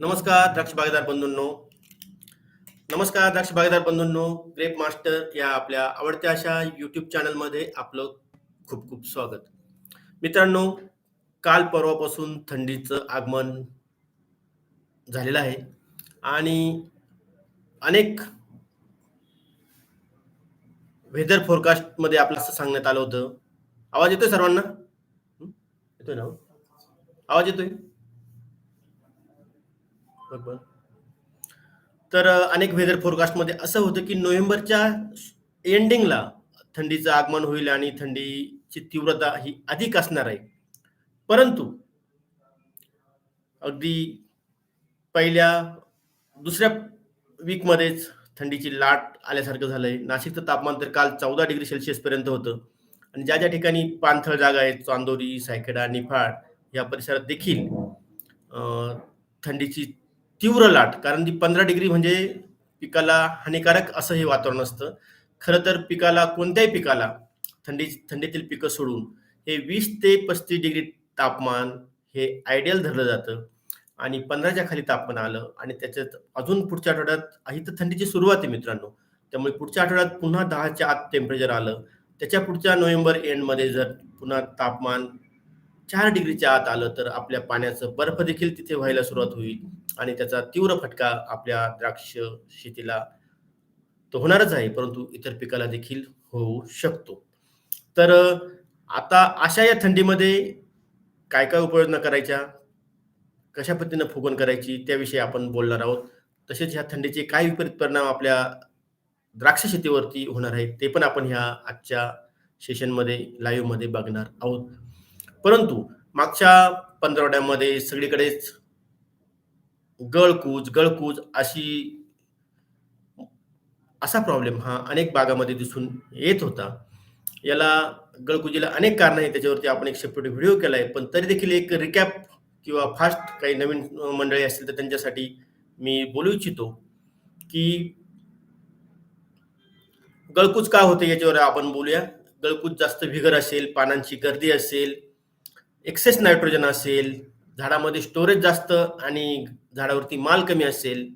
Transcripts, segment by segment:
नमस्कार द्राक्ष बागेदार बंधूंनो. नमस्कार द्राक्ष बागेदार बंधूंनो. ग्रेप मास्टर या आपल्या आवडत्या अशा यूट्यूब चॅनलमध्ये आपलं खूप खूप स्वागत. मित्रांनो काल परवापासून थंडीचं आगमन झालेलं आहे आणि अनेक वेदर फोरकास्टमध्ये आपलं असं सांगण्यात आलं होतं. आवाज येतोय सर्वांना? येतोय ना हो? आवाज येतोय? बरोबर. तर अनेक वेदर फोरकास्टमध्ये असं होतं की नोव्हेंबरच्या एंडिंगला थंडीचं आगमन होईल आणि थंडीची तीव्रता ही अधिक असणार आहे. परंतु अगदी पहिल्या दुसऱ्या वीकमध्येच थंडीची लाट आल्यासारखं झालंय. नाशिकचं तापमान तर काल चौदा डिग्री सेल्सिअस पर्यंत होतं. आणि ज्या ज्या ठिकाणी पाणथळ जागा आहेत चांदोरी सायखेडा निफाड या परिसरात देखील थंडीची तीव्र लाट कारण ती पंधरा डिग्री म्हणजे पिकाला हानिकारक असं हे वातावरण असतं. खरं तर पिकाला कोणत्याही पिकाला थंडी थंडीतील पिकं सोडून हे वीस ते पस्तीस डिग्री तापमान हे आयडियल धरलं जातं. आणि पंधराच्या खाली तापमान आलं आणि त्याच्यात अजून पुढच्या आठवड्यात ही तर थंडीची सुरुवात आहे मित्रांनो. त्यामुळे पुढच्या आठवड्यात पुन्हा दहाच्या आत टेम्परेचर आलं. त्याच्या पुढच्या नोव्हेंबर एंडमध्ये जर पुन्हा तापमान चार डिग्रीच्या आत आलं तर आपल्या पाण्याचं बर्फ देखील तिथे व्हायला सुरुवात होईल. आणि त्याचा तीव्र फटका आपल्या द्राक्ष शेतीला तो होणारच आहे परंतु इतर पिकाला देखील होऊ शकतो. तर आता अशा या थंडीमध्ये काय काय उपाययोजना करायच्या कशा पद्धतीनं फुगवण करायची त्याविषयी आपण बोलणार आहोत. तसेच ह्या थंडीचे काय विपरीत परिणाम आपल्या द्राक्ष शेतीवरती होणार आहेत ते पण आपण ह्या आजच्या सेशनमध्ये लाईव्हमध्ये बघणार आहोत. परंतु मागच्या पंधरवड्यामध्ये सगळीकडेच गळकूज गळकूज अशी असा प्रॉब्लेम हा अनेक भागामध्ये दिसून येत होता. याला गळकुजीला अनेक कारणं आहे त्याच्यावरती आपण एक सेपरेट व्हिडिओ केला आहे पण तरी देखील एक रिकॅप किंवा फास्ट काही नवीन मंडळी असतील तर त्यांच्यासाठी मी बोलू इच्छितो की गळकूज का होते याच्यावर आपण बोलूया. गळकूज जास्त व्हिगर असेल पानांची गर्दी असेल एक्सेस नायट्रोजन असेल झाडामध्ये स्टोरेज जास्त आणि झाडावरती माल कमी असेल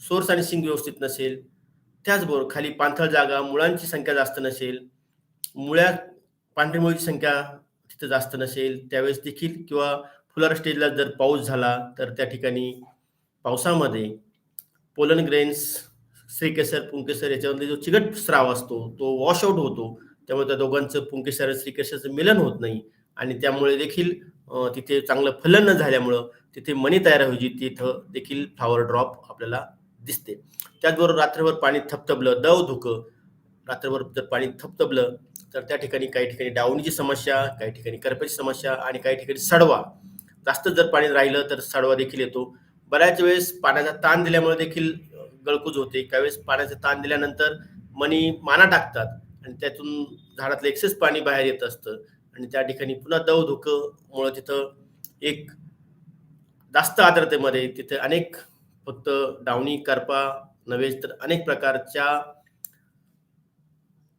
सोर्स आणि सिंग व्यवस्थित नसेल त्याचबरोबर खाली पाणथळ जागा मुळांची संख्या जास्त नसेल मुळ्या पांढरी मुळीची संख्या तिथं जास्त नसेल त्यावेळेस देखील किंवा फुलार स्टेजला जर पाऊस झाला तर त्या ठिकाणी पावसामध्ये पोलन ग्रेन्स श्रीकेसर पुंकेसर याच्यामध्ये जो चिकट स्राव असतो तो वॉश आउट होतो. त्यामुळे त्या दोघांचं पुंकेसर आणि श्रीकेसरचं मिलन होत नाही. आणि त्यामुळे देखील तिथे चांगलं फलन न झाल्यामुळं तिथे मणी तयार व्हायची तिथं देखील फ्लावर ड्रॉप आपल्याला दिसते. त्याचबरोबर रात्रभर पाणी थपथपलं दव धुकं रात्रभर जर पाणी थपथपलं तर त्या ठिकाणी काही ठिकाणी डावणीची समस्या काही ठिकाणी करप्याची समस्या आणि काही ठिकाणी सडवा. जास्त जर पाणी राहिलं तर सडवा देखील येतो. बऱ्याच वेळेस पाण्याचा ताण दिल्यामुळे देखील गळकूज होते. काही वेळेस पाण्याचा ताण दिल्यानंतर मणी माना टाकतात आणि त्यातून झाडातलं एक्सेस पाणी बाहेर येत असतं. आणि त्या ठिकाणी पुन्हा दव धुकंमुळं तिथं एक जास्त आर्द्रतेमध्ये तिथे अनेक फक्त डावणी करपा नव्हे तर अनेक प्रकारच्या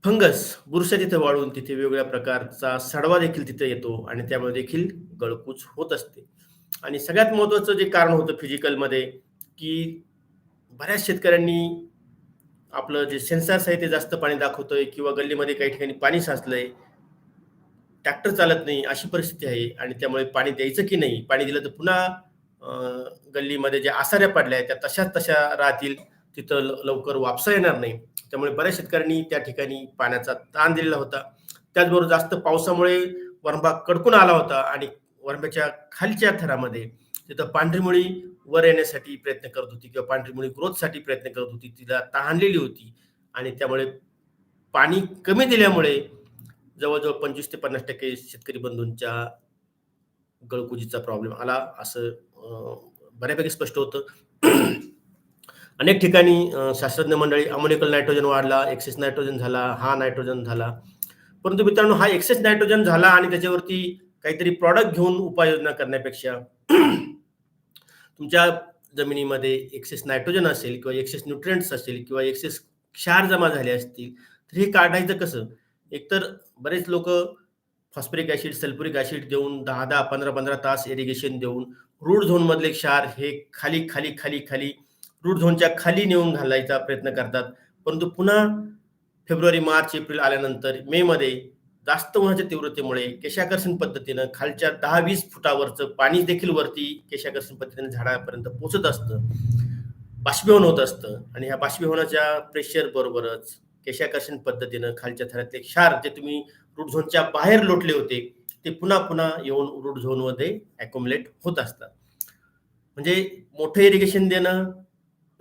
फंगस बुरशा तिथे वाढून तिथे वेगवेगळ्या प्रकारचा सडवा देखील तिथे येतो आणि त्यामुळे देखील गळकूच होत असते. आणि सगळ्यात महत्वाचं जे कारण होतं फिजिकलमध्ये की बऱ्याच शेतकऱ्यांनी आपलं जे सेन्सर्स आहे ते जास्त पाणी दाखवतोय किंवा गल्लीमध्ये काही ठिकाणी पाणी साचलंय ट्रॅक्टर चालत नाही अशी परिस्थिती आहे. आणि त्यामुळे पाणी द्यायचं की नाही? पाणी दिलं तर पुन्हा गल्लीमध्ये ज्या आसाऱ्या पडल्या आहेत त्या तशाच तशा राहतील. तिथं ल- लवकर वापसा येणार नाही. त्यामुळे बऱ्याच शेतकऱ्यांनी त्या ठिकाणी पाण्याचा ताण दिलेला होता. त्याचबरोबर जास्त पावसामुळे वरंबा कडकून आला होता आणि वरंब्याच्या खालच्या थरामध्ये तिथं पांढरीमुळी वर येण्यासाठी प्रयत्न करत होती किंवा पांढरीमुळी ग्रोथसाठी प्रयत्न करत होती. तिला तहानलेली होती. आणि त्यामुळे पाणी कमी दिल्यामुळे जवळजवळ पंचवीस ते पन्नास टक्के शेतकरी बंधूंच्या गळकुजीचा प्रॉब्लेम आला असं बऱ्यापैकी स्पष्ट होतं. अनेक ठिकाणी शास्त्रज्ञ मंडळी अमोनिकल नायट्रोजन वाढला एक्सेस नायट्रोजन झाला हा नायट्रोजन झाला. परंतु मित्रांनो हा एक्सेस नायट्रोजन झाला आणि त्याच्यावरती काहीतरी प्रॉडक्ट घेऊन उपाययोजना करण्यापेक्षा तुमच्या जमिनीमध्ये एक्सेस नायट्रोजन असेल किंवा एक्सेस न्यूट्रिएंट्स असेल किंवा एक्सेस क्षार जमा झाले असतील तर हे काढायचं कसं? एकतर बरेच लोक फॉस्फरिक ऍसिड सल्फ्युरिक ऍसिड देऊन दहा दहा पंधरा पंधरा तास इरिगेशन देऊन रूट झोन मधले क्षार हे खाली खाली खाली खाली रूट झोनच्या खाली नेऊन घालायचा प्रयत्न करतात. परंतु पुन्हा फेब्रुवारी मार्च एप्रिल आल्यानंतर मे मध्ये जास्त उन्हाच्या तीव्रतेमुळे केशाकर्षण पद्धतीनं खालच्या दहा वीस फुटावरचं पाणी देखील वरती केशाकर्षण पद्धतीने झाडापर्यंत पोचत असतं. बाष्पीभवन होत असतं आणि ह्या बाष्पीभवनाच्या प्रेशर बरोबरच केशाकर्षण पद्धतीनं खालच्या थरातले क्षार जे तुम्ही रूट झोनच्या बाहेर लोटले होते ते पुन्हा पुन्हा येऊन रूट झोनमध्ये अकोमुलेट होत असतात. म्हणजे मोठं इरिगेशन देणं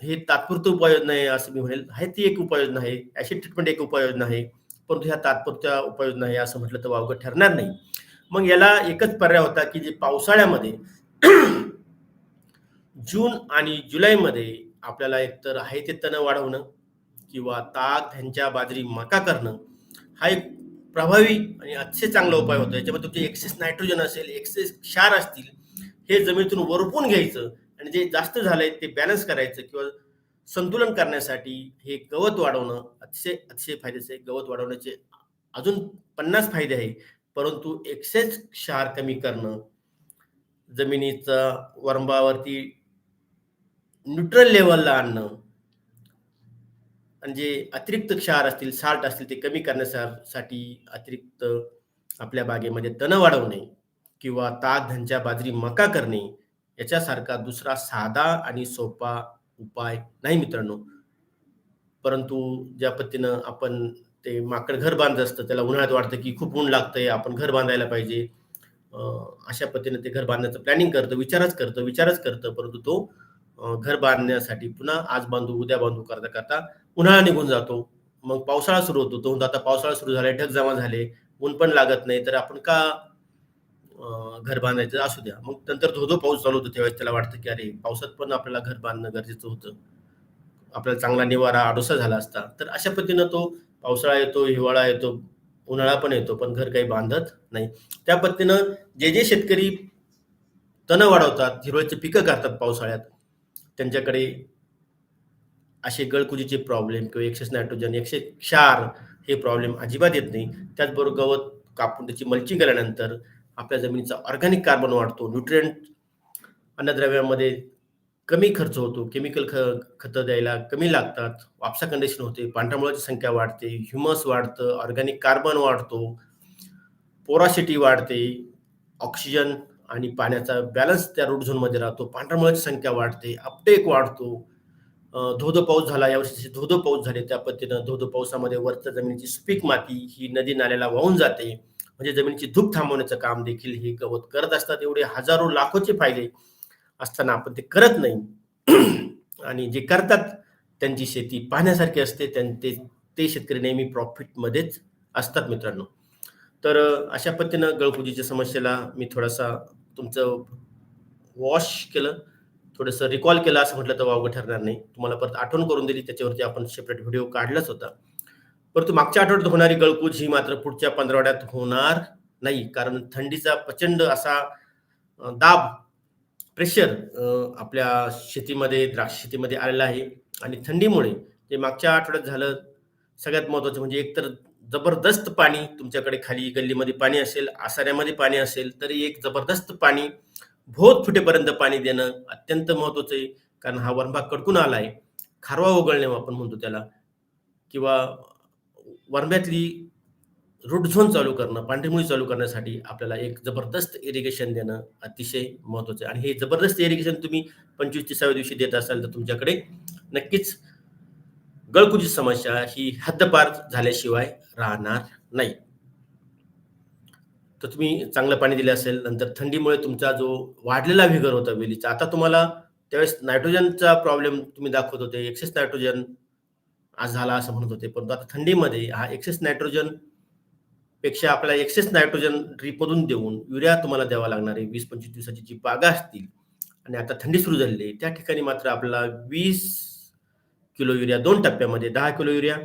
हे तात्पुरतं उपाययोजना आहे असं मी म्हणेल. आहे ती एक उपाययोजना आहे. ॲसिड ट्रीटमेंट एक उपाययोजना आहे. परंतु ह्या तात्पुरत्या उपाययोजना आहे असं म्हटलं तर वावगं ठरणार नाही. मग याला एकच पर्याय होता की जे पावसाळ्यामध्ये जून आणि जुलैमध्ये आपल्याला एकतर आहे ते तण वाढवणं. किंवा ताक ह्यांच्या बाजरी मका करणं हा एक प्रभावी आणि अतिशय चांगला उपाय होतो. याच्यामध्ये तुमचे एक्सेस नायट्रोजन असेल एक्सेस क्षार असतील हे जमिनीतून वरपून घ्यायचं आणि जे जास्त झालंय ते बॅलन्स करायचं किंवा संतुलन करण्यासाठी हे गवत वाढवणं अतिशय अतिशय फायद्याचं आहे. गवत वाढवण्याचे अजून पन्नास फायदे आहे. परंतु एक्सेस क्षार कमी करणं जमिनीचा वरंबावरती न्यूट्रल लेवलला आणणं आणि जे अतिरिक्त क्षार असतील साल्ट असतील ते कमी करण्यासाठी अतिरिक्त आपल्या बागेमध्ये तण वाढवणे किंवा ताक धनच्या बाजरी मका करणे याच्यासारखा दुसरा साधा आणि सोपा उपाय नाही मित्रांनो. परंतु ज्या पद्धतीनं आपण ते माकड घर बांधत असतं त्याला उन्हाळ्यात वाटतं की खूप ऊन लागतंय आपण घर बांधायला पाहिजे. अशा पद्धतीनं ते घर बांधण्याचं प्लॅनिंग करतं विचारच करतं विचारच करतं परंतु तो घर बांधण्यासाठी पुन्हा आज बांधू उद्या बांधू करता करता उन्हाळा निघून जातो. मग पावसाळा सुरू होतो. तो आता पावसाळा सुरू झाला ढग जमा झाले. ऊन पण लागत नाही तर आपण का घर बांधायचं असू द्या. मग नंतर धोधो पाऊस चालू होतो त्यावेळेस त्याला वाटतं की अरे पावसात पण आपल्याला घर बांधणं गरजेचं होतं. आपल्याला चांगला निवारा आडोसा झाला असता. तर अशा पद्धतीनं तो पावसाळा येतो हिवाळा येतो उन्हाळा पण येतो पण घर काही बांधत नाही. त्या पद्धतीनं जे जे शेतकरी तण वाढवतात हिरवळचे पिकं करतात पावसाळ्यात त्यांच्याकडे असे गळकुजीचे प्रॉब्लेम किंवा एक्सेस नायट्रोजन एक्सेस क्षार हे प्रॉब्लेम अजिबात येत नाही. त्याचबरोबर गवत कापून त्याची मल्चिंग केल्यानंतर आपल्या जमिनीचा ऑर्गॅनिक कार्बन वाढतो. न्यूट्रिएंट अन्नद्रव्यामध्ये कमी खर्च होतो. केमिकल ख खतं द्यायला कमी लागतात. वापसा कंडिशन होते. पांढऱ्यामुळाची संख्या वाढते. ह्युमस वाढतं. ऑर्गॅनिक कार्बन वाढतो. पोरासिटी वाढते. ऑक्सिजन आणि पाण्याचा बॅलन्स त्या रोड झोनमध्ये राहतो. पांढऱ्या संख्या वाढते अपटेक वाढतो. धोधो पाऊस झाला यावर्षी धोधो पाऊस झाले त्या पद्धतीनं धोधो पावसामध्ये वरच्या जमिनीची सुपीक माती ही नदी नाल्याला वाहून जाते. म्हणजे जमिनीची धूप थांबवण्याचं काम देखील हे गवत करत असतात. एवढे हजारो लाखोचे फायदे असताना आपण ते करत नाही. आणि जे करतात त्यांची शेती पाहण्यासारखी असते. ते ते शेतकरी नेहमी प्रॉफिटमध्येच असतात मित्रांनो. तर अशा पद्धतीनं गळकुजीच्या समस्येला मी थोडासा तुमचं वॉश केलं थोडंसं रिकॉल केलं असं म्हटलं तर वावगं ठरणार नाही. तुम्हाला परत आठवण करून दिली त्याच्यावरती आपण सेपरेट व्हिडिओ काढलाच होता. परंतु मागच्या आठवड्यात होणारी गळकूज ही मात्र पुढच्या पंधरवड्यात होणार नाही कारण थंडीचा प्रचंड असा दाब प्रेशर आपल्या शेतीमध्ये द्राक्ष शेतीमध्ये आलेला आहे. आणि थंडीमुळे ते मागच्या आठवड्यात झालं सगळ्यात महत्त्वाचं म्हणजे एकतर जबरदस्त पाणी तुमच्याकडे खाली गल्लीमध्ये पाणी असेल आसाऱ्यामध्ये पाणी असेल तरी एक जबरदस्त पाणी भोत फुटेपर्यंत पाणी देणं अत्यंत महत्वाचं आहे. कारण हा वनभाग कडकून आलाय. खारवा उगळणे आपण म्हणतो त्याला. किंवा वरभ्यातली रूट झोन चालू करणं पांढरीमुळी चालू करण्यासाठी आपल्याला एक जबरदस्त इरिगेशन देणं अतिशय महत्वाचं आहे. आणि हे जबरदस्त इरिगेशन तुम्ही पंचवीस तिसाव्या दिवशी देत असाल तर तुमच्याकडे नक्कीच गळकुजी समस्या ही हद्दपार झाल्याशिवाय राहणार नाही. तर तुम्ही चांगलं पाणी दिलं असेल नंतर थंडीमुळे तुमचा जो वाढलेला व्हिगर होता वेलीचा आता तुम्हाला त्यावेळेस नायट्रोजनचा प्रॉब्लेम तुम्ही दाखवत होते एक्सेस नायट्रोजन आज झाला असं म्हणत होते परंतु आता थंडीमध्ये हा एक्सेस नायट्रोजनपेक्षा आपल्याला एक्सेस नायट्रोजन ड्रीपमधून देऊन युरिया तुम्हाला द्यावा लागणार आहे वीस पंचवीस दिवसाची जी बागा असतील आणि आता थंडी सुरू झालेली आहे त्या ठिकाणी मात्र आपल्याला वीस किलो युरिया दोन टप्प्यामध्ये दहा किलो युरिया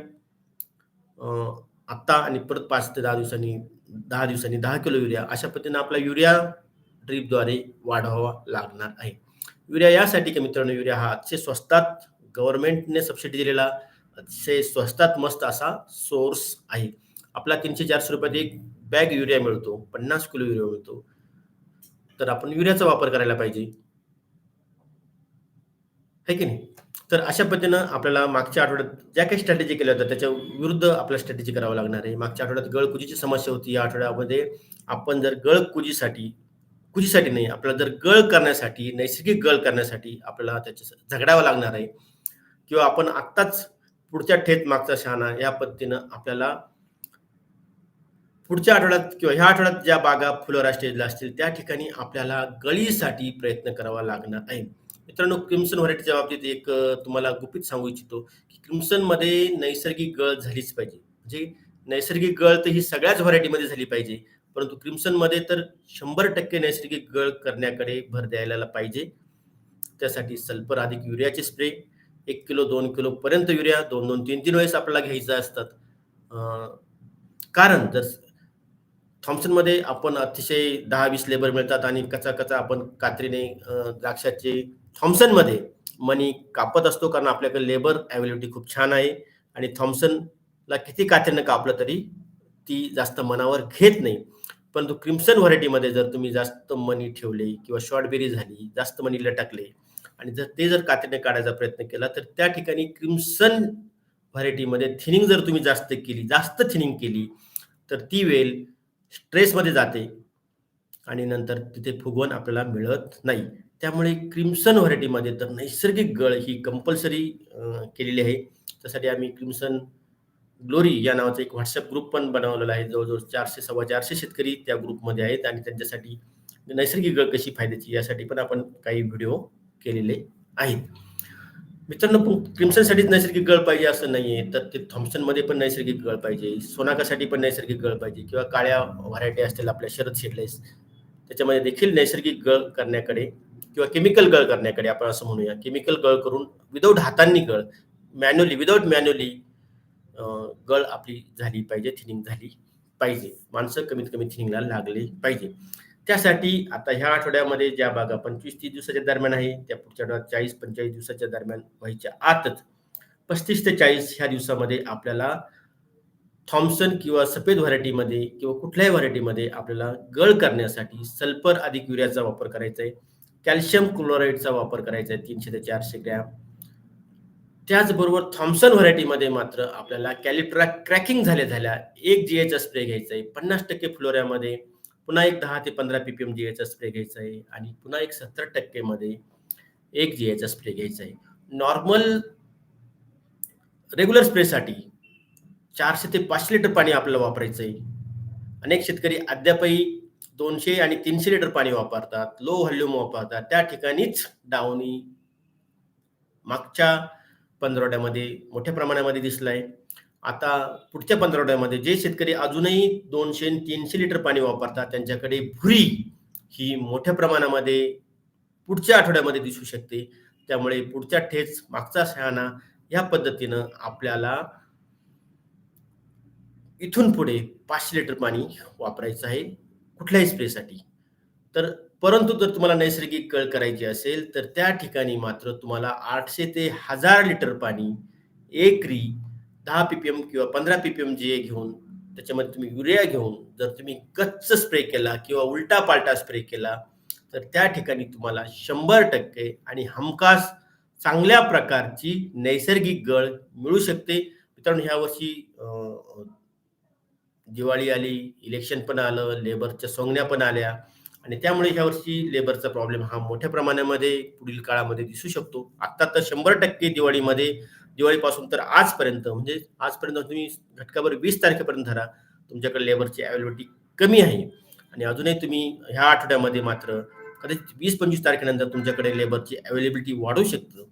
आत्ता आणि परत पाच ते दहा दिवसांनी दहा दिवसांनी दहा किलो युरिया. अशा पद्धतीने आपला युरिया ड्रीपद्वारे वाढवावा लागणार आहे. युरिया यासाठी की मित्रांनो युरिया हा अतिशय स्वस्तात गव्हर्नमेंटने सबसिडी दिलेला अतिशय स्वस्तात मस्त असा सोर्स आहे. आपला तीनशे चारशे रुपयात एक बॅग युरिया मिळतो पन्नास किलो युरिया मिळतो. तर आपण युरियाचा वापर करायला पाहिजे. है की नाही? तर अशा पद्धतीनं आपल्याला मागच्या आठवड्यात ज्या काही स्ट्रॅटेजी केल्या होत्या त्याच्या विरुद्ध आपल्याला स्ट्रॅटेजी करावं लागणार आहे. मागच्या आठवड्यात गळकुजीची समस्या होती. या आठवड्यामध्ये आपण जर गळकुजीसाठी कुजीसाठी नाही, आपल्याला जर गळ करण्यासाठी, नैसर्गिक गळ करण्यासाठी आपल्याला त्याच्या झगडावं लागणार आहे किंवा आपण आत्ताच पुढच्या ठेत मागचा शहाणा या पद्धतीनं आपल्याला पुढच्या आठवड्यात किंवा ह्या आठवड्यात ज्या बागा फुलं स्टेजला असतील त्या ठिकाणी आपल्याला गळीसाठी प्रयत्न करावा लागणार आहे. मित्रांनो क्रिम्सन व्हरायटीच्या बाबतीत एक तुम्हाला गुपित सांगू इच्छितो, की क्रिम्सनमध्ये नैसर्गिक गळ झालीच पाहिजे. म्हणजे नैसर्गिक गळ तर ही सगळ्याच व्हरायटीमध्ये झाली पाहिजे. परंतु क्रिम्सनमध्ये तर 100% नैसर्गिक गळ करण्याकडे भर द्यायला पाहिजे. त्यासाठी सल्फर अधिक युरियाचे स्प्रे एक किलो दोन किलो पर्यंत युरिया 2-2, 3-3 वेळेस आपल्याला घ्यायचा असतात. कारण जर थॉम्पसनमध्ये आपण अतिशय दहा वीस लेबर मिळतात आणि कचा-कचा आपण कात्रीने द्राक्षाचे थॉम्सनमध्ये मनी कापत असतो कारण आपल्याकडे लेबर अवेलेबिलिटी खूप छान आहे आणि थॉम्सनला किती कात्रीने कापलं तरी ती जास्त मनावर घेत नाही. परंतु क्रिम्सन व्हरायटीमध्ये जर तुम्ही जास्त मनी ठेवले किंवा शॉर्टबेरी झाली, जास्त मनी लटकले आणि जर ते जर कात्रीने काढायचा प्रयत्न केला, तर त्या ठिकाणी क्रिम्सन व्हरायटीमध्ये थिनिंग जर तुम्ही जास्त केली, जास्त थिनिंग केली, तर ती वेल स्ट्रेसमध्ये जाते आणि नंतर तिथे फुगवण आपल्याला मिळत नाही. त्यामुळे क्रिम्सन व्हरायटीमध्ये तर नैसर्गिक गळ ही कंपल्सरी केलेली आहे. त्यासाठी आम्ही क्रिम्सन ग्लोरी या नावाचा एक व्हॉट्सअप ग्रुप पण बनवलेला आहे. जवळजवळ चारशे सव्वा चारशे शेतकरी त्या ग्रुपमध्ये आहेत आणि त्यांच्यासाठी नैसर्गिक गळ कशी फायद्याची यासाठी पण आपण काही व्हिडिओ केलेले आहेत. मित्रांनो क्रिम्सनसाठीच नैसर्गिक गळ पाहिजे असं नाहीये. तर ते थॉम्सनमध्ये पण नैसर्गिक गळ पाहिजे. सोनाकासाठी पण नैसर्गिक गळ पाहिजे किंवा काळ्या व्हरायटी असतील आपल्या शरद शेडलेस त्याच्यामध्ये देखील नैसर्गिक गळ करण्याकडे किंवा केमिकल गळ करण्याकडे आपण असं म्हणूया. केमिकल गळ करून विदाऊट हातांनी गळ, मॅन्युअली विदाऊट मॅन्युअली गळ आपली झाली पाहिजे, थिनिंग झाली पाहिजे. माणसं कमीत कमी थिनिंगला लागले पाहिजे. त्यासाठी आता ह्या आठवड्यामध्ये ज्या बागा 25-30 दिवसाच्या दरम्यान आहे, त्या पुढच्या आठवड्यात 40-45 दिवसाच्या दरम्यान व्हायच्या आतच 35 ते 40 ह्या दिवसामध्ये आपल्याला थॉम्पसन किंवा सफेद व्हरायटीमध्ये किंवा कुठल्याही व्हरायटीमध्ये आपल्याला गळ करण्यासाठी सल्फर अधिक युरियाचा वापर करायचा आहे. कॅल्शियम क्लोराईडचा वापर करायचा आहे तीनशे ते चारशे ग्रॅम. त्याचबरोबर थॉम्पसन व्हरायटीमध्ये मात्र आपल्याला कॅलिट्रा क्रॅकिंग झाल्या-झाल्या 1 जीएचा स्प्रे घ्यायचा आहे. 50% फ्लोऱ्यामध्ये पुन्हा एक दहा ते 15 पीपीएम जीएचा स्प्रे घ्यायचा आहे आणि पुन्हा एक सत्तर टक्केमध्ये एक जी एचा स्प्रे घ्यायचा आहे. नॉर्मल रेग्युलर स्प्रेसाठी चारशे ते पाचशे लिटर पाणी आपल्याला वापरायचं आहे. अनेक शेतकरी अद्यापही दोनशे आणि तीनशे लिटर पाणी वापरतात. लो व्हॉल्यूम वापरतात. त्या ठिकाणीच डावणी मागच्या पंधरवड्यामध्ये मोठ्या प्रमाणामध्ये दिसलाय. आता पुढच्या पंधरवड्यामध्ये जे शेतकरी अजूनही दोनशे आणि 300 लिटर पाणी वापरतात, त्यांच्याकडे भुरी ही मोठ्या प्रमाणामध्ये पुढच्या आठवड्यामध्ये दिसू शकते. त्यामुळे पुढच्या ठेच मागचा शहाणा या पद्धतीनं आपल्याला इथून पुढे पाचशे लिटर पाणी वापरायचं आहे कुठल्याही स्प्रेसाठी. तर परंतु जर तुम्हाला नैसर्गिक गळ करायची असेल, तर त्या ठिकाणी मात्र तुम्हाला आठशे ते हजार लिटर पाणी एकरी दहा पीपीएम किंवा 15 पीपीएम जे घेऊन त्याच्यामध्ये तुम्ही युरिया घेऊन जर तुम्ही गच्च स्प्रे केला किंवा उलटा-पालटा स्प्रे केला, तर त्या ठिकाणी तुम्हाला 100% आणि हमखास चांगल्या प्रकारची नैसर्गिक गळ मिळू शकते. मित्रांनो ह्यावर्षी दिवाळी आली, इलेक्शन पण आलं, लेबरच्या सोंगण्या पण आल्या आणि त्यामुळे ह्या वर्षी लेबरचा प्रॉब्लेम हा मोठ्या प्रमाणामध्ये पुढील काळामध्ये दिसू शकतो. आत्ता तर 100% दिवाळीमध्ये दिवाळीपासून तर आजपर्यंत म्हणजे आजपर्यंत तुम्ही घटकाभर वीस तारखेपर्यंत धरा, तुमच्याकडे लेबरची अवेलेबिलिटी कमी आहे आणि अजूनही तुम्ही ह्या आठवड्यामध्ये मात्र कदाचित 20-25 तारखेनंतर तुमच्याकडे लेबरची अवेलेबिलिटी वाढू शकतं.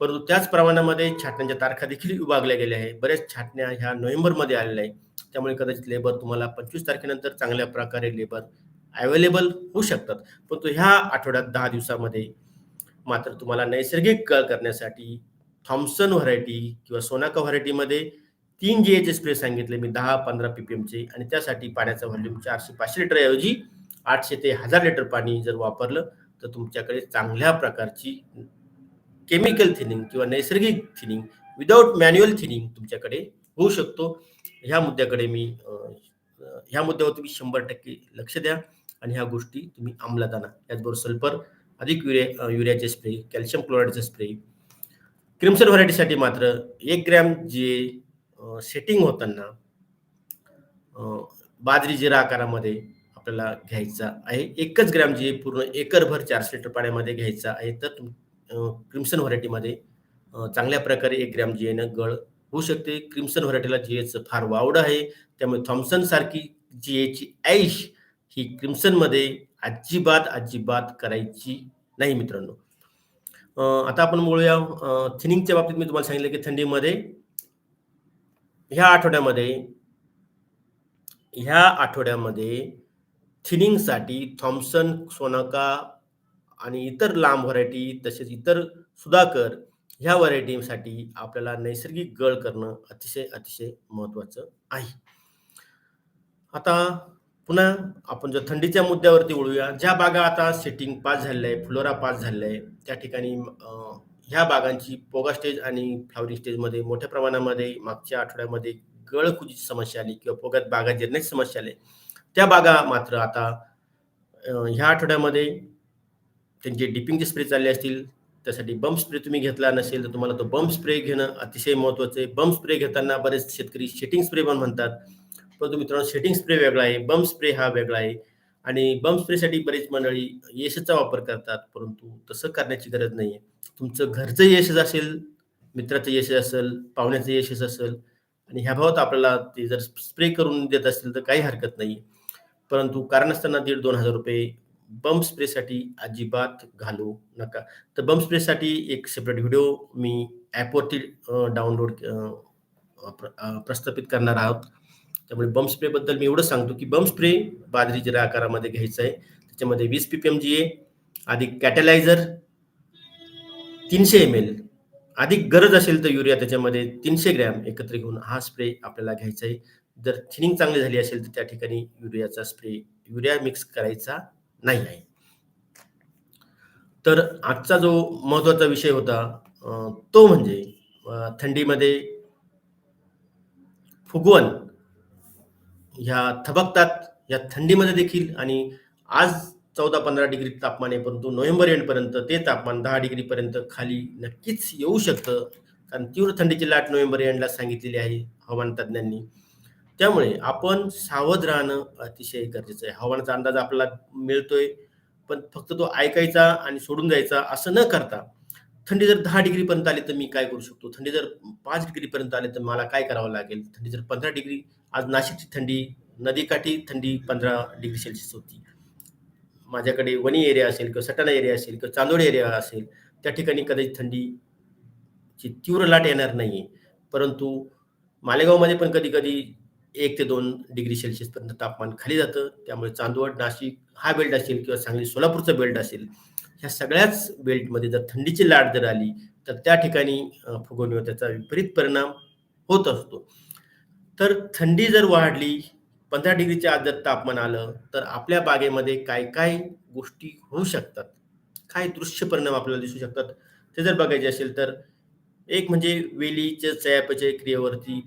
परंतु त्याच प्रमाणामध्ये छाटण्यांच्या तारखा देखील विभागल्या गेल्या आहेत. बऱ्याच छाटण्या ह्या नोव्हेंबरमध्ये आलेल्या आहेत. त्यामुळे कदाचित लेबर तुम्हाला 25 तारखेनंतर चांगल्या प्रकारे लेबर अवेलेबल होऊ शकतात. परंतु ह्या आठवड्यात दहा दिवसामध्ये मात्र तुम्हाला नैसर्गिक कळ करण्यासाठी थॉम्पसन व्हरायटी किंवा सोनाका व्हरायटीमध्ये 3 जीएचे स्प्रे सांगितले मी 10-15 पीपीएमचे आणि त्यासाठी पाण्याचा व्हॉल्यूम चारशे पाचशे लिटर ऐवजी 800 ते हजार लिटर पाणी जर वापरलं, तर तुमच्याकडे चांगल्या प्रकारची केमिकल थिनिंग किंवा नैसर्गिक थिनिंग विदाउट मॅन्युअल थिनिंग तुमच्याकडे होऊ शकतो. ह्या मुद्द्याकडे मी ह्या मुद्द्यावर तुम्ही 100% लक्ष द्या आणि ह्या गोष्टी तुम्ही अंमलात आणा. त्याचबरोबर सल्फर अधिक युरिया युरियाचे स्प्रे, कॅल्शियम क्लोराईडचे स्प्रे क्रिम्सन व्हरायटीसाठी मात्र एक ग्रॅम जे सेटिंग होताना बाजरी जिरा आकारामध्ये आपल्याला घ्यायचा आहे एकच ग्रॅम जे पूर्ण एकरभर चारशे लिटर पाण्यामध्ये घ्यायचा आहे तर तुम क्रिम्सन व्हरायटीमध्ये चांगल्या प्रकारे एक ग्रॅम जी आहे ना गळ होऊ शकते. क्रिम्सन व्हरायटीला जीएचं फार वावड आहे. त्यामुळे थॉम्सन सारखी जीएची ऐश ही क्रिम्सनमध्ये अजिबात अजिबात करायची नाही मित्रांनो. आता आपण बोलूया थिनिंगच्या बाबतीत मी तुम्हाला सांगितलं की थंडीमध्ये ह्या आठवड्यामध्ये ह्या आठवड्यामध्ये थिनिंगसाठी थॉम्सन सोनाका आणि इतर लांब व्हरायटी तसेच इतर सुधाकर ह्या व्हरायटीसाठी आपल्याला नैसर्गिक गळ करणं अतिशय अतिशय महत्वाचं आहे. आता पुन्हा आपण जर थंडीच्या मुद्द्यावरती वळूया ज्या बागा आता सेटिंग पास झालेल्या आहे फ्लोरा पास झालेल्या आहे त्या ठिकाणी ह्या बागांची पोगा स्टेज आणि फ्लावरिंग स्टेजमध्ये मोठ्या प्रमाणामध्ये मागच्या आठवड्यामध्ये गळकुजीची समस्या आली किंवा पोगात बागा जिरण्याची समस्या आली. त्या बागा मात्र आता ह्या आठवड्यामध्ये त्यांचे डिपिंगचे स्प्रे चालले असतील त्यासाठी बम स्प्रे तुम्ही घेतला नसेल तर तुम्हाला तो बम स्प्रे घेणं अतिशय महत्त्वाचं आहे. बम स्प्रे घेताना बरेच शेतकरी शेटिंग स्प्रे पण म्हणतात. परंतु मित्रांनो शेटिंग स्प्रे वेगळा आहे बम स्प्रे हा वेगळा आहे. आणि बम स्प्रेसाठी बरेच मंडळी यशचा वापर करतात परंतु तसं करण्याची गरज नाही आहे. तुमचं घरचं यशच असेल मित्राचं यश असेल पाहुण्याचं यशच असेल आणि ह्या भावात आपल्याला ते जर स्प्रे करून देत असतील तर काही हरकत नाही. परंतु कारण असताना दीड दोन हजार रुपये बम स्प्रेसाठी अजिबात घालू नका. तर बम स्प्रेसाठी एक सेपरेट व्हिडिओ मी ॲपवरती डाउनलोड प्रस्थापित करणार आहोत. त्यामुळे बम स्प्रेबद्दल मी एवढं सांगतो की बम स्प्रे बाजरी जिरा आकारामध्ये घ्यायचं आहे. त्याच्यामध्ये वीस P P M G A अधिक कॅटलायझर तीनशे एम एल अधिक गरज असेल तर युरिया त्याच्यामध्ये तीनशे ग्रॅम एकत्र घेऊन हा स्प्रे आपल्याला घ्यायचा आहे. जर थिनिंग चांगली झाली असेल तर त्या ठिकाणी युरियाचा स्प्रे युरिया मिक्स करायचा नाही. नाही तर आजचा जो महत्त्वाचा विषय होता तो म्हणजे थंडीमध्ये फुगवण ह्या थबकतात या थंडीमध्ये देखील आणि आज चौदा पंधरा डिग्री तापमान आहे परंतु नोव्हेंबर एंडपर्यंत ते तापमान दहा डिग्रीपर्यंत खाली नक्कीच येऊ शकतं. कारण तीव्र थंडीची लाट नोव्हेंबर एंडला सांगितलेली आहे हवामान तज्ज्ञांनी. त्यामुळे आपण सावध राहणं अतिशय गरजेचं आहे. हवामानाचा अंदाज आपल्याला मिळतोय पण फक्त तो ऐकायचा आणि सोडून जायचा असं न करता थंडी जर दहा डिग्रीपर्यंत आली तर मी काय करू शकतो? थंडी जर पाच डिग्रीपर्यंत आली तर मला काय करावं लागेल? थंडी जर पंधरा डिग्री आज नाशिकची थंडी नदीकाठी थंडी पंधरा डिग्री सेल्सिअस होती. माझ्याकडे वणी एरिया असेल किंवा सटाणा एरिया असेल किंवा चांदोड एरिया असेल त्या ठिकाणी कदाचित थंडीची तीव्र लाट येणार नाही परंतु मालेगावमध्ये पण कधी कधी एक ते दोन डिग्री सेल्सिअसपर्यंत तापमान खाली जातं. त्यामुळे चांदवड नाशिक हा बेल्ट असेल किंवा सांगली सोलापूरचा बेल्ट असेल ह्या सगळ्याच बेल्टमध्ये जर थंडीची लाट जर आली तर त्या ठिकाणी फुगवणीवर त्याचा विपरीत परिणाम होत असतो. तर थंडी जर वाढली पंधरा डिग्रीच्या आत जर तापमान आलं तर आपल्या बागेमध्ये काय काय गोष्टी होऊ शकतात? काय दृश्य परिणाम आपल्याला दिसू शकतात? ते जर बघायचे असेल तर एक म्हणजे वेलीच्या चयापचय क्रियेवरती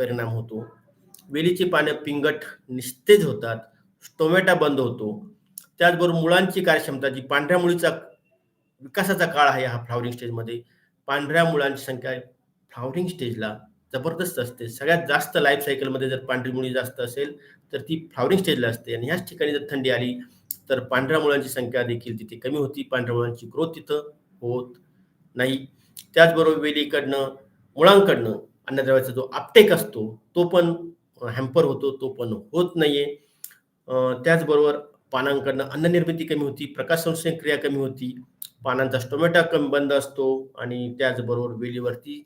परिणाम होतो. वेलीची पानं पिंगट निस्तेज होतात. टोमॅटा बंद होतो. त्याचबरोबर मुळांची कार्यक्षमता जी पांढऱ्या मुळीचा विकासाचा काळ आहे हा फ्लावरिंग स्टेजमध्ये पांढऱ्या मुळांची संख्या फ्लावरिंग स्टेजला जबरदस्त असते. सगळ्यात जास्त लाईफ सायकलमध्ये जर पांढरी मुळी जास्त असेल तर ती फ्लावरिंग स्टेजला असते. आणि ह्याच ठिकाणी जर थंडी आली तर पांढऱ्या मुळांची संख्या देखील तिथे कमी होती. पांढऱ्या मुळांची ग्रोथ तिथं होत नाही. त्याचबरोबर वेलीकडनं मुळांकडनं अन्नद्रव्याचा जो आपटेक असतो तो पण हॅम्पर होतो तो पण होत नाहीये. त्याचबरोबर पानांकडनं अन्ननिर्मिती कमी होती प्रकाश संश्लेषण क्रिया कमी होती पानांचा स्टोमॅटा कमी बंद असतो आणि त्याचबरोबर वेलीवरती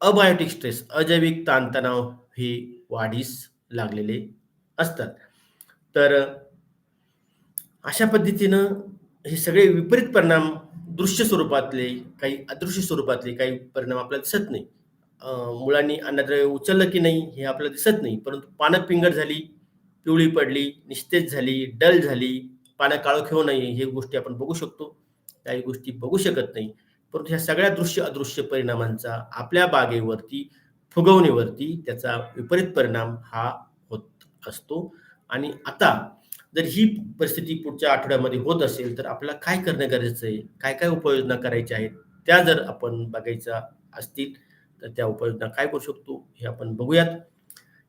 अबायोटिक स्ट्रेस अजैविक ताणतणाव हे वाढीस लागलेले असतात. तर अशा पद्धतीनं हे सगळे विपरीत परिणाम दृश्य स्वरूपातले काही अदृश्य स्वरूपातले काही परिणाम आपल्याला दिसत नाही मुलांनी अन्नद्रव्य उचललं की नाही हे आपल्याला दिसत नाही. परंतु पानं पिंगट झाली पिवळी पडली निस्तेज झाली डल झाली पानं काळोख नाही हे गोष्टी आपण बघू शकतो. काही गोष्टी बघू शकत नाही. परंतु ह्या सगळ्या दृश्य अदृश्य परिणामांचा आपल्या बागेवरती फुगवणीवरती त्याचा विपरीत परिणाम हा होत असतो. आणि आता जर ही परिस्थिती पुढच्या आठवड्यामध्ये होत असेल तर आपल्याला काय करणं गरजेचं आहे? काय काय उपाययोजना करायच्या आहेत? त्या जर आपण बघायच्या असतील तर त्या उपाययोजना काय करू शकतो हे आपण बघूयात.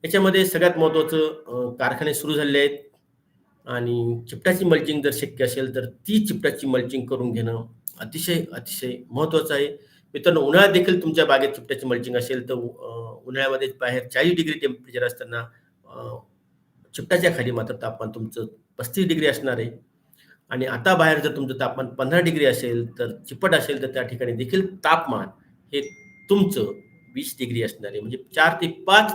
याच्यामध्ये सगळ्यात महत्त्वाचं कारखाने सुरू झाले आहेत. आणि चिपटाची मल्चिंग जर शक्य असेल तर ती चिपटाची मल्चिंग करून घेणं अतिशय अतिशय महत्त्वाचं आहे. मित्रांनो उन्हाळ्यात देखील तुमच्या बागेत चिपटाची मल्चिंग असेल तर उन्हाळ्यामध्ये बाहेर चाळीस डिग्री टेम्परेचर असताना चिपटाच्या खाली मात्र तापमान तुमचं पस्तीस डिग्री असणार आहे. आणि आता बाहेर जर तुमचं तापमान पंधरा डिग्री असेल तर चिपट असेल तर त्या ठिकाणी देखील तापमान हे तुमचं वीस डिग्री असणारे म्हणजे चार ते पाच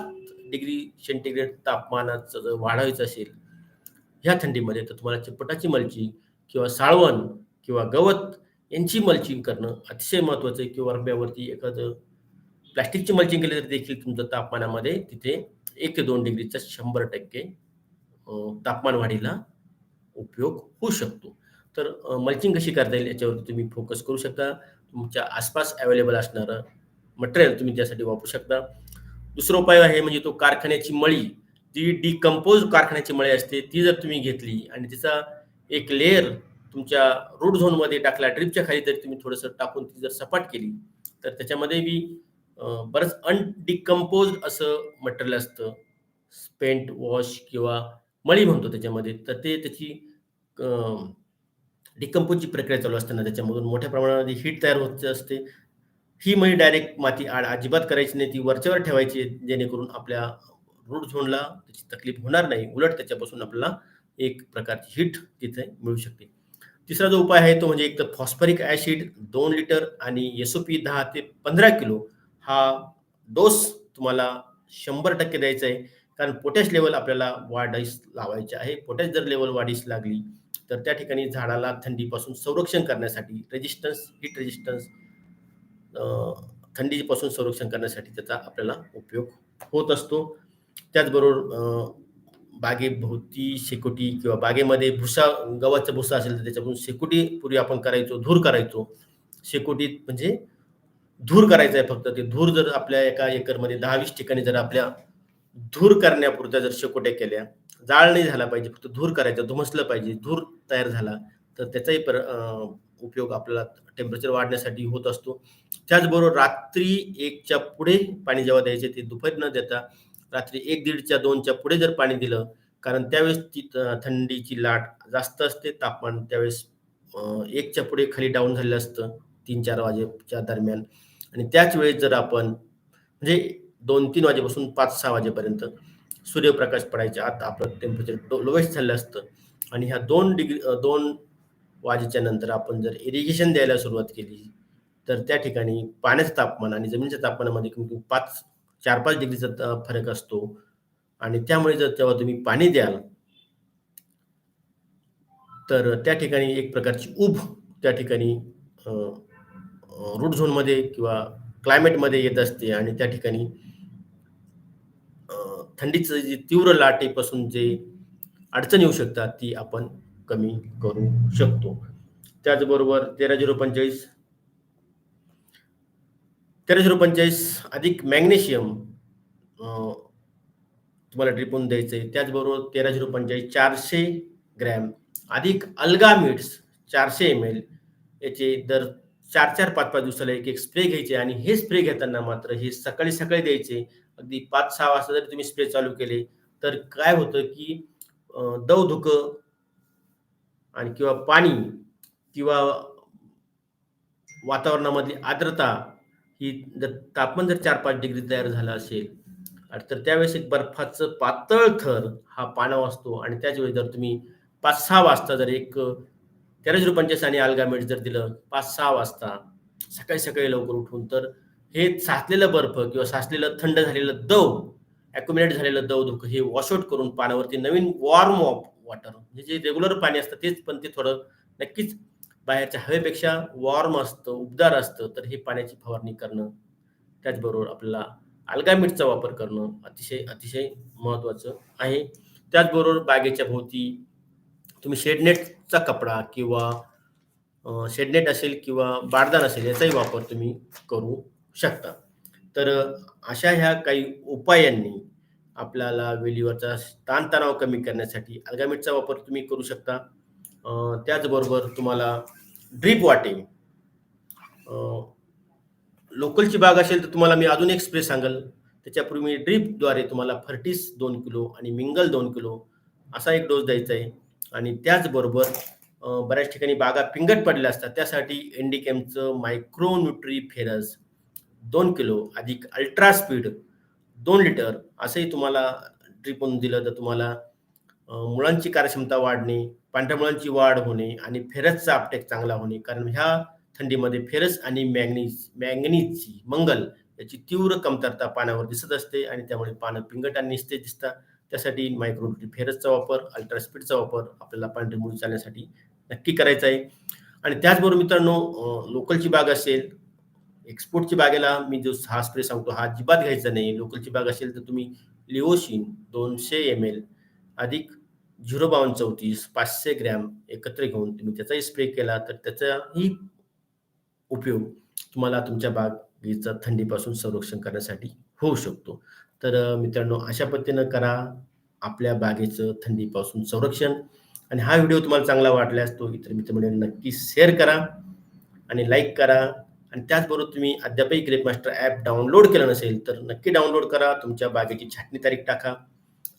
डिग्री सेंटीग्रेड तापमानाचं जर वाढवायचं असेल ह्या थंडीमध्ये तर तुम्हाला चिपटाची मलचिंग किंवा साळवण किंवा गवत यांची मल्चिंग करणं अतिशय महत्त्वाचं आहे. किंवा रब्यावरती एखादं प्लॅस्टिकची मल्चिंग केली तर देखील तुमचं तापमानामध्ये तिथे एक ते दोन डिग्रीचा शंभर टक्के तापमान वाढीला उपयोग होऊ शकतो. तर मल्चिंग कशी करता येईल याच्यावरती तुम्ही फोकस करू शकता. तुमच्या आसपास अवेलेबल असणारं मटेरियल तुम्ही त्यासाठी वापरू शकता. दुसरा उपाय आहे म्हणजे तो कारखान्याची मळी. जी डिकम्पोज कारखान्याची मळी असते ती जर तुम्ही घेतली आणि तिचा एक लेअर तुमच्या रूट झोनमध्ये टाकला ड्रिपच्या खाली जर तुम्ही थोडंसं टाकून ती जर सपाट केली तर त्याच्यामध्ये बी बरंच अनडिकम्पोज असं मटेरियल असतं. पेंट वॉश किंवा मळी म्हणतो त्याच्यामध्ये. तर ते त्याची डिकम्पोजची प्रक्रिया चालू असताना त्याच्यामधून मोठ्या प्रमाणामध्ये हीट तयार होत असते. ही मळी डायरेक्ट माती आड अजिबात करायची नाही ती वरच्यावर ठेवायची जेणेकरून आपल्या रूट झोनला त्याची तकलीफ होणार नाही उलट त्याच्यापासून आपल्याला एक प्रकारची हीट तिथे मिळू शकते. तिसरा जो उपाय आहे तो म्हणजे एक तर फॉस्फरिक ॲसिड दोन लिटर आणि एसओपी पी दहा ते पंधरा किलो हा डोस तुम्हाला शंभर टक्के द्यायचा आहे. कारण पोटॅश लेवल आपल्याला वाढीस लावायचे आहे. पोटॅश जर लेवल वाढीस लागली तर त्या ठिकाणी झाडाला थंडीपासून संरक्षण करण्यासाठी रेजिस्टन्स हिट रेजिस्टन्स थंडीपासून संरक्षण करण्यासाठी त्याचा आपल्याला उपयोग होत असतो. त्याचबरोबर बागेभोवती शेकोटी किंवा बागेमध्ये भुसा गव्हाचा भुसा असेल तर त्याच्यापासून शेकोटी पूर्वी आपण करायचो धूर करायचो. शेकोटीत म्हणजे धूर करायचा आहे फक्त. ते धूर जर आपल्या एका एकरमध्ये दहा वीस ठिकाणी जर आपल्या धूर करण्यापुरत्या जर शेकोट्या केल्या जाळ नाही झाला पाहिजे फक्त धूर करायचा धुमसलं पाहिजे धूर तयार झाला तर त्याचाही पर उपयोग आपल्याला टेम्परेचर वाढण्यासाठी होत असतो. त्याचबरोबर रात्री एकच्या पुढे पाणी जेव्हा द्यायचे ते दुपारी न देता रात्री एक दीडच्या दोनच्या पुढे जर पाणी दिलं कारण त्यावेळेस ती थंडीची लाट जास्त असते तापमान त्यावेळेस एकच्या पुढे खाली डाऊन झालेलं असतं तीन चार वाजेच्या दरम्यान. आणि त्याच वेळेस जर आपण म्हणजे दोन तीन वाजेपासून पाच सहा वाजेपर्यंत सूर्यप्रकाश पडायच्या आत आपलं टेम्परेचर लोवेस्ट झालं असतं. आणि ह्या दोन डिग्री दोन वाजेच्या नंतर आपण जर इरिगेशन द्यायला सुरुवात केली तर त्या ठिकाणी पाण्याचं तापमान आणि जमिनीच्या तापमानामध्ये कमी पाच चार पाच डिग्रीचा फरक असतो. आणि त्यामुळे जर तेव्हा तुम्ही पाणी द्याल तर त्या ठिकाणी एक प्रकारची उभ त्या ठिकाणी रूट झोनमध्ये किंवा क्लायमेटमध्ये येत असते आणि त्या ठिकाणी थंडीचं जी तीव्र लाटेपासून जे अडचण येऊ शकतात ती आपण कमी करू शकतो. त्याचबरोबर तेरा झिरो पंचेचाळीस तेरा झिरो पंचेचाळीस अधिक मॅग्नेशियम तुम्हाला ट्रिपून द्यायचं आहे त्याचबरोबर तेरा झिरो पंचेचाळीस चारशे ग्रॅम अधिक अल्गामिड्स चारशे एम एल याचे दर चार चार पाच पाच दिवसाला एक एक स्प्रे घ्यायचे आणि हे स्प्रे घेताना मात्र हे सकाळी सकाळी द्यायचे. अगदी पाच सहा वाजता जरी तुम्ही स्प्रे चालू केले तर काय होतं की दव धुकं आणि किंवा पाणी किंवा वातावरणामधली आर्द्रता ही जर तापमान जर चार पाच डिग्री तयार झालं असेल तर त्यावेळेस एक बर्फाचं पातळ थर हा पाना असतो. आणि त्याचवेळी जर तुम्ही पाच सहा वाजता जर एक तेराशे रुपयांच्या साने आणि जर दिलं पाच सहा वाजता सकाळी सकाळी लवकर उठून तर हे साचलेलं बर्फ किंवा साचलेलं थंड झालेलं दव ॲक्युमिनेट झालेलं दव धुकं हे वॉशआउट करून पाण्यावरती नवीन वॉर्म ऑफ वॉटर म्हणजे जे रेग्युलर पाणी असतं तेच पण ते थोडं नक्कीच बाहेरच्या हवेपेक्षा वॉर्म असतं उबदार असतं. तर हे पाण्याची फवारणी करणं त्याचबरोबर आपल्याला अल्गामीटचा वापर करणं अतिशय अतिशय महत्त्वाचं आहे. त्याचबरोबर बागेच्या भोवती तुम्ही शेडनेटचा कपडा किंवा शेडनेट असेल किंवा बारदान असेल याचाही वापर तुम्ही करू शकता. तर अशा ह्या काही उपायांनी आपल्याला वेलीवरचा ताणतणाव कमी करण्यासाठी अल्गामेटचा वापर तुम्ही करू शकता. त्याचबरोबर तुम्हाला ड्रीप वाटे. लोकलची बाग असेल तर तुम्हाला मी अजून एक स्प्रे सांगेल. त्याच्यापूर्वी मी ड्रीपद्वारे तुम्हाला फर्टिस दोन किलो आणि मिंगल दोन किलो असा एक डोस द्यायचा आहे. आणि त्याचबरोबर बऱ्याच ठिकाणी बागा पिंगट पडल्या असतात. त्यासाठी एनडीकेमचं मायक्रोन्युट्री फेरस दोन किलो अधिक अल्ट्रा स्पीड दोन लिटर असंही तुम्हाला ड्रिपमधून दिलं तर तुम्हाला मुळांची कार्यक्षमता वाढणे पांढऱ्या मुळांची वाढ होणे आणि फेरसचा अपटेक चांगला होणे. कारण ह्या थंडीमध्ये फेरस आणि मॅग्नीज मॅंगनीजची मंगल याची तीव्र कमतरता पाण्यावर दिसत असते आणि त्यामुळे पानं पिंगट आणि निस्ते दिसतात त्यासाठी मायक्रोन्युट्री फेरसचा वापर अल्ट्रास्पीडचा वापर आपल्याला पांढरी मुळी चालण्यासाठी नक्की करायचा आहे. आणि त्याचबरोबर मित्रांनो लोकलची बाग असेल एक्सपोर्टची बागेला मी जो हा स्प्रे सांगतो हा अजिबात घ्यायचा नाही. लोकलची बाग असेल तर तुम्ही लिओशिन दोनशे एम एल अधिक झिरो बावन्न चौतीस पाचशे ग्रॅम एकत्र घेऊन तुम्ही त्याचाही स्प्रे केला तर त्याचाही उपयोग तुम्हाला तुमच्या बागेचं थंडीपासून संरक्षण करण्यासाठी होऊ शकतो. तर मित्रांनो अशा पद्धतीनं करा आपल्या बागेचं थंडीपासून संरक्षण. आणि हा व्हिडिओ तुम्हाला चांगला वाटल्यास तो इतर मित्रमंडळी नक्की शेअर करा. आणि लाईक करा. आणि त्याचबरोबर तुम्ही अद्यापही ग्रेप मास्टर ॲप डाउनलोड केलं नसेल तर नक्की डाउनलोड करा. तुमच्या बागेची छाटणी तारीख टाका.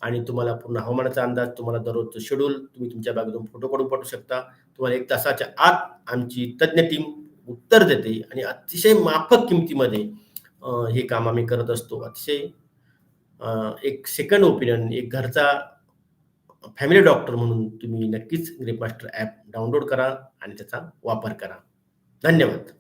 आणि तुम्हाला पूर्ण हवामानाचा अंदाज तुम्हाला दररोजचं शेड्यूल तुम्ही तुमच्या बागेतून फोटो काढून पाठवू शकता. तुम्हाला एक तासाच्या आत आमची तज्ज्ञ टीम उत्तर देते आणि अतिशय माफक किमतीमध्ये हे काम आम्ही करत असतो. अतिशय एक सेकंड ओपिनियन एक घरचा फॅमिली डॉक्टर म्हणून तुम्ही नक्कीच ग्रेप मास्टर ॲप डाउनलोड करा आणि त्याचा वापर करा. धन्यवाद.